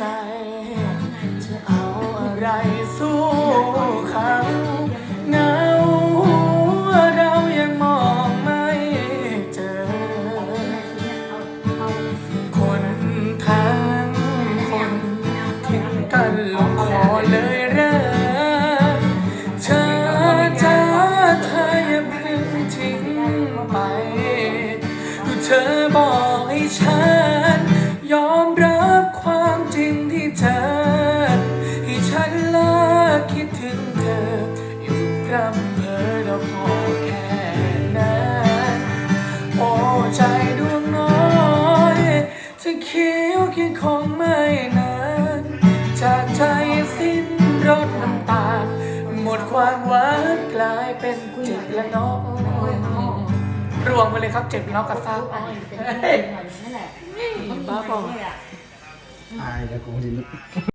จ จะเอาอะไรสู้เขาเงาหัวเรายังมองไม่เจอ คนทางคนทิ้งกันลงคอเลยเร่เธอจ้าเธอย่าพึ่งทิ้งไปดูเธอบอกให้ฉัน ยอมรับ ร่ำเพ้อแล้วพอแค่นั้นโอ้ใจดวงน้อยจะเคี้ยวคิดคงไม่นานจากใจสิ้นรสน้ำตาหมดความหวานกลายเป็นเจ็บและนองรวมไปเลยครับเจ็บน้องกับซ่าอ้อยนั่นแหละบ้าบอ อายแล้วกูดิ